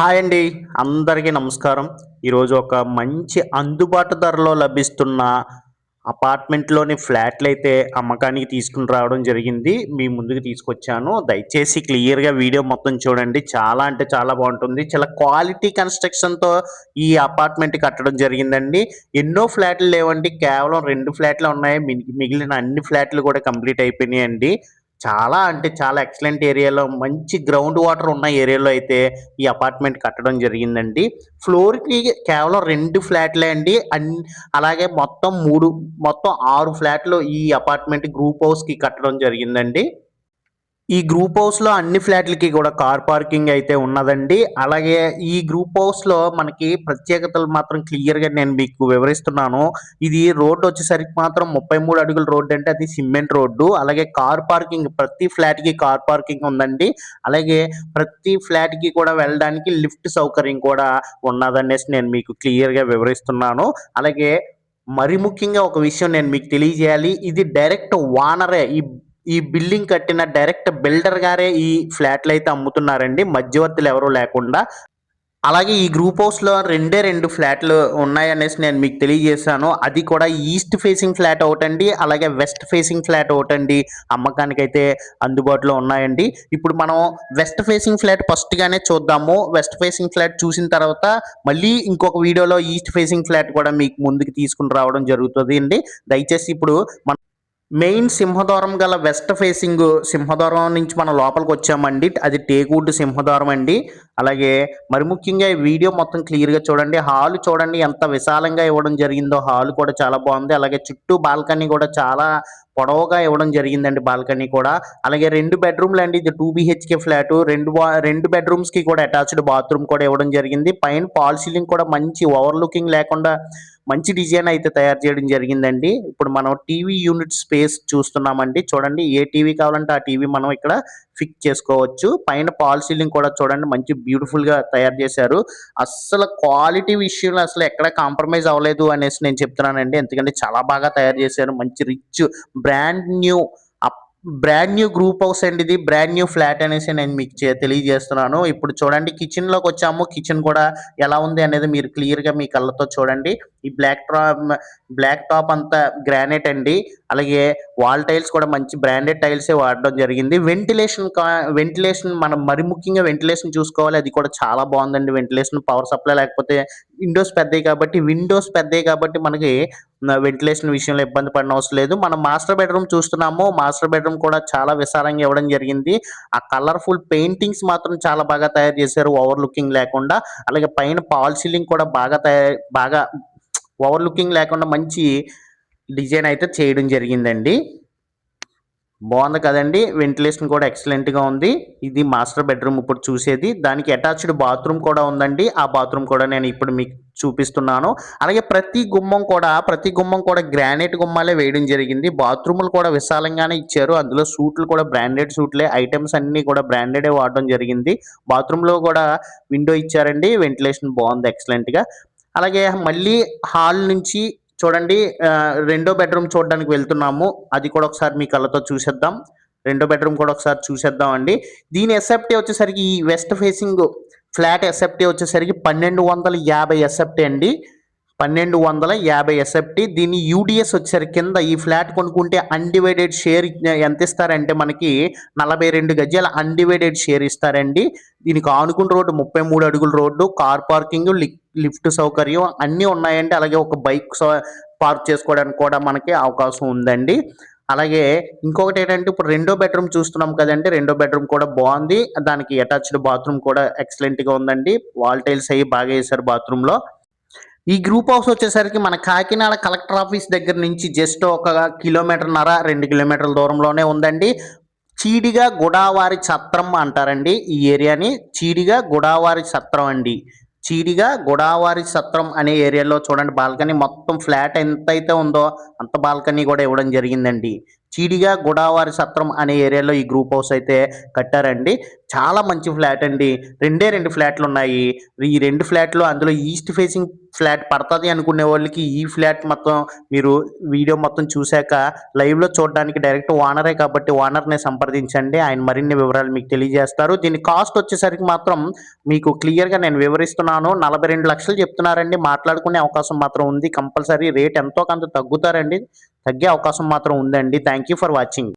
Hi అండి అందరికీ నమస్కారం. ఈరోజు ఒక మంచి అందుబాటు ధరలో లభిస్తున్న అపార్ట్మెంట్లోని ఫ్లాట్లు అయితే అమ్మకానికి తీసుకుని రావడం జరిగింది. మీ ముందుకు తీసుకొచ్చాను. దయచేసి క్లియర్గా వీడియో మొత్తం చూడండి. చాలా అంటే చాలా బాగుంటుంది. చాలా క్వాలిటీ కన్స్ట్రక్షన్తో ఈ అపార్ట్మెంట్ కట్టడం జరిగిందండి. ఎన్నో ఫ్లాట్లు లేవండి. కేవలం రెండు ఫ్లాట్లు ఉన్నాయి. మిగిలిన అన్ని ఫ్లాట్లు కూడా కంప్లీట్ అయిపోయినాయండి. చాలా అంటే చాలా ఎక్సలెంట్ ఏరియాలో మంచి గ్రౌండ్ వాటర్ ఉన్న ఏరియాలో అయితే ఈ అపార్ట్మెంట్ కట్టడం జరిగిందండి. ఫ్లోర్కి కేవలం రెండు ఫ్లాట్లే అండి. అన్ అలాగే మొత్తం మూడు మొత్తం ఆరు ఫ్లాట్లు ఈ అపార్ట్మెంట్ గ్రూప్ హౌస్కి కట్టడం జరిగిందండి. ఈ గ్రూప్ హౌస్లో అన్ని ఫ్లాట్లకి కూడా కార్ పార్కింగ్ అయితే ఉన్నదండి. అలాగే ఈ గ్రూప్ హౌస్లో మనకి ప్రత్యేకతలు మాత్రం క్లియర్గా నేను మీకు వివరిస్తున్నాను. ఇది రోడ్డు వచ్చేసరికి మాత్రం ముప్పై మూడు అడుగుల రోడ్డు అంటే అది సిమెంట్ రోడ్డు. అలాగే కార్ పార్కింగ్ ప్రతి ఫ్లాట్కి కార్ పార్కింగ్ ఉందండి. అలాగే ప్రతి ఫ్లాట్కి కూడా వెళ్ళడానికి లిఫ్ట్ సౌకర్యం కూడా ఉన్నదనేసి నేను మీకు క్లియర్గా వివరిస్తున్నాను. అలాగే మరి ముఖ్యంగా ఒక విషయం నేను మీకు తెలియజేయాలి. ఇది డైరెక్ట్ వానరే ఈ ఈ బిల్డింగ్ కట్టిన డైరెక్ట్ బిల్డర్ గారే ఈ ఫ్లాట్లు అయితే అమ్ముతున్నారండి. మధ్యవర్తులు ఎవరు లేకుండా. అలాగే ఈ గ్రూప్ హౌస్లో రెండే రెండు ఫ్లాట్లు ఉన్నాయనేసి నేను మీకు తెలియజేశాను. అది కూడా ఈస్ట్ ఫేసింగ్ ఫ్లాట్ ఒకటండి. అలాగే వెస్ట్ ఫేసింగ్ ఫ్లాట్ ఒకటండి. అమ్మకానికి అయితే అందుబాటులో ఉన్నాయండి. ఇప్పుడు మనం వెస్ట్ ఫేసింగ్ ఫ్లాట్ ఫస్ట్గానే చూద్దాము. వెస్ట్ ఫేసింగ్ ఫ్లాట్ చూసిన తర్వాత మళ్ళీ ఇంకొక వీడియోలో ఈస్ట్ ఫేసింగ్ ఫ్లాట్ కూడా మీకు ముందుకు తీసుకుని రావడం జరుగుతుంది అండి దయచేసి ఇప్పుడు మనం మెయిన్ సింహద్వారం గల వెస్ట్ ఫేసింగ్ సింహద్వారం నుంచి మనం లోపలికి వచ్చామండి. అది టేకూడ్ సింహద్వారం అండి. అలాగే మరి ముఖ్యంగా ఈ వీడియో మొత్తం క్లియర్గా చూడండి. హాల్ చూడండి ఎంత విశాలంగా ఇవ్వడం జరిగిందో. హాల్ కూడా చాలా బాగుంది. అలాగే చుట్టూ బాల్కనీ కూడా చాలా పొడవుగా ఇవ్వడం జరిగిందండి బాల్కనీ కూడా. అలాగే రెండు బెడ్రూమ్లు అండి. ఇది టూ బిహెచ్కే ఫ్లాట్. రెండు రెండు బెడ్రూమ్స్కి కూడా అటాచ్డ్ బాత్రూమ్ కూడా ఇవ్వడం జరిగింది. పైన పాల్ సీలింగ్ కూడా మంచి ఓవర్ లుకింగ్ లేకుండా మంచి డిజైన్ అయితే తయారు చేయడం జరిగిందండి. ఇప్పుడు మనం టీవీ యూనిట్ స్పేస్ చూస్తున్నామండి. చూడండి ఏ టీవీ కావాలంటే ఆ టీవీ మనం ఇక్కడ ఫిక్స్ చేసుకోవచ్చు. పైన పాల్ సీలింగ్ కూడా చూడండి మంచి బ్యూటిఫుల్గా తయారు చేశారు. అస్సలు క్వాలిటీ విషయంలో అసలు ఎక్కడ కాంప్రమైజ్ అవ్వలేదు అనేసి నేను చెప్తున్నానండి. ఎందుకంటే చాలా బాగా తయారు చేశారు. మంచి rich brand new brand new group house అండి ఇది. బ్రాండ్ న్యూ ఫ్లాట్ అనేసి నేను మీకు చే- తెలియజేస్తున్నాను. ఇప్పుడు చూడండి కిచెన్లోకి వచ్చాము. కిచెన్ కూడా ఎలా ఉంది అనేది మీరు క్లియర్గా మీ కళ్ళతో చూడండి. ఈ బ్లాక్ టాప్ బ్లాక్ టాప్ అంతా గ్రానైట్ అండి. అలాగే వాల్ టైల్స్ కూడా మంచి బ్రాండెడ్ టైల్సే వాడడం జరిగింది. వెంటిలేషన్ వెంటిలేషన్ మనం మరి ముఖ్యంగా వెంటిలేషన్ చూసుకోవాలి. అది కూడా చాలా బాగుందండి. వెంటిలేషన్ పవర్ సప్లై లేకపోతే విండోస్ పెద్దవి కాబట్టి విండోస్ పెద్దవి కాబట్టి మనకి వెంటిలేషన్ విషయంలో ఇబ్బంది పడిన అవసరం లేదు. మనం మాస్టర్ బెడ్రూమ్ చూస్తున్నాము. మాస్టర్ బెడ్రూమ్ కూడా చాలా విశాలంగా ఇవ్వడం జరిగింది. ఆ కలర్ఫుల్ పెయింటింగ్స్ మాత్రం చాలా బాగా తయారు చేశారు. ఓవర్ లుకింగ్ లేకుండా. అలాగే పైన పాల్ సీలింగ్ కూడా బాగా తయారు బాగా ఓవర్ లుకింగ్ లేకుండా మంచి డిజైన్ అయితే చేయడం జరిగిందండి. బాగుంది కదండి. వెంటిలేషన్ కూడా ఎక్సలెంట్గా ఉంది. ఇది మాస్టర్ బెడ్రూమ్ ఇప్పుడు చూసేది. దానికి అటాచ్డ్ బాత్రూమ్ కూడా ఉందండి. ఆ బాత్రూమ్ కూడా నేను ఇప్పుడు మీకు చూపిస్తున్నాను. అలాగే ప్రతి గుమ్మం కూడా ప్రతి గుమ్మం కూడా గ్రానైట్ గుమ్మాలే వేయడం జరిగింది. బాత్రూములు కూడా విశాలంగానే ఇచ్చారు. అందులో సూట్లు కూడా బ్రాండెడ్ సూట్లే. ఐటమ్స్ అన్నీ కూడా బ్రాండెడే వాడడం జరిగింది. బాత్రూంలో కూడా విండో ఇచ్చారండి. వెంటిలేషన్ బాగుంది ఎక్సలెంట్గా అలాగే మళ్ళీ హాల్ నుంచి చూడండి రెండో బెడ్రూమ్ చూడడానికి వెళ్తున్నాము. అది కూడా ఒకసారి మీ కళ్ళతో చూసేద్దాం. రెండో బెడ్రూమ్ కూడా ఒకసారి చూసేద్దాం అండి. దీని ఎస్ఎఫ్టీ వచ్చేసరికి ఈ వెస్ట్ ఫేసింగ్ ఫ్లాట్ ఎస్ఎఫ్టీ వచ్చేసరికి పన్నెండు వందల యాభై ఎస్ఎఫ్టీ అండి. పన్నెండు వందల యాభై ఎస్ఎఫ్టీ దీని యూడిఎస్ వచ్చేసరికి కింద ఈ ఫ్లాట్ కొనుక్కుంటే అన్డివైడెడ్ షేర్ ఎంత ఇస్తారంటే మనకి నలభై రెండు గజాల అన్డివైడెడ్ షేర్ ఇస్తారండి. దీనికి ఆనుకున్న రోడ్డు ముప్పై మూడు అడుగుల రోడ్డు కార్ పార్కింగ్ లిఫ్ట్ సౌకర్యం అన్నీ ఉన్నాయండి. అలాగే ఒక బైక్ పార్క్ చేసుకోవడానికి కూడా మనకి అవకాశం ఉందండి. అలాగే ఇంకొకటి ఏంటంటే ఇప్పుడు రెండో బెడ్రూమ్ చూస్తున్నాం కదండి. రెండో బెడ్రూమ్ కూడా బాగుంది. దానికి అటాచ్డ్ బాత్రూమ్ కూడా ఎక్సలెంట్గా ఉందండి. వాల్ టైల్స్ అయ్యి బాగా వేశారు బాత్రూమ్లో ఈ గ్రూప్ హౌస్ వచ్చేసరికి మన కాకినాడ కలెక్టర్ ఆఫీస్ దగ్గర నుంచి జస్ట్ ఒక కిలోమీటర్న్నర రెండు కిలోమీటర్ల దూరంలోనే ఉందండి. చీడిగా గుడావారి ఛత్రం అంటారండి ఈ ఏరియాని. చీడిగా గుడావారి ఛత్రం అండి. చీడిగా గుడావారి సత్రం అనే ఏరియాలో చూడండి. బాల్కనీ మొత్తం ఫ్లాట్ ఎంత అయితే ఉందో అంత బాల్కనీ కూడా ఇవ్వడం జరిగిందండి. చీడిగా గోడావారి సత్రం అనే ఏరియాలో ఈ గ్రూప్ హౌస్ అయితే కట్టారండి. చాలా మంచి ఫ్లాట్ అండి. రెండే రెండు ఫ్లాట్లు ఉన్నాయి. ఈ రెండు ఫ్లాట్లు అందులో ఈస్ట్ ఫేసింగ్ ఫ్లాట్ పడుతుంది అనుకునే వాళ్ళకి ఈ ఫ్లాట్ మొత్తం మీరు వీడియో మొత్తం చూశాక లైవ్లో చూడడానికి డైరెక్ట్ ఓనరే కాబట్టి ఓనర్ని సంప్రదించండి. ఆయన మరిన్ని వివరాలు మీకు తెలియజేస్తారు. దీని కాస్ట్ వచ్చేసరికి మాత్రం మీకు క్లియర్గా నేను వివరిస్తున్నాను. నలభై రెండు లక్షలు చెప్తున్నారండి. మాట్లాడుకునే అవకాశం మాత్రం ఉంది. కంపల్సరీ రేట్ ఎంతో కొంత తగ్గుతారండి. తగ్గే అవకాశం మాత్రం ఉందండి. Thank you for watching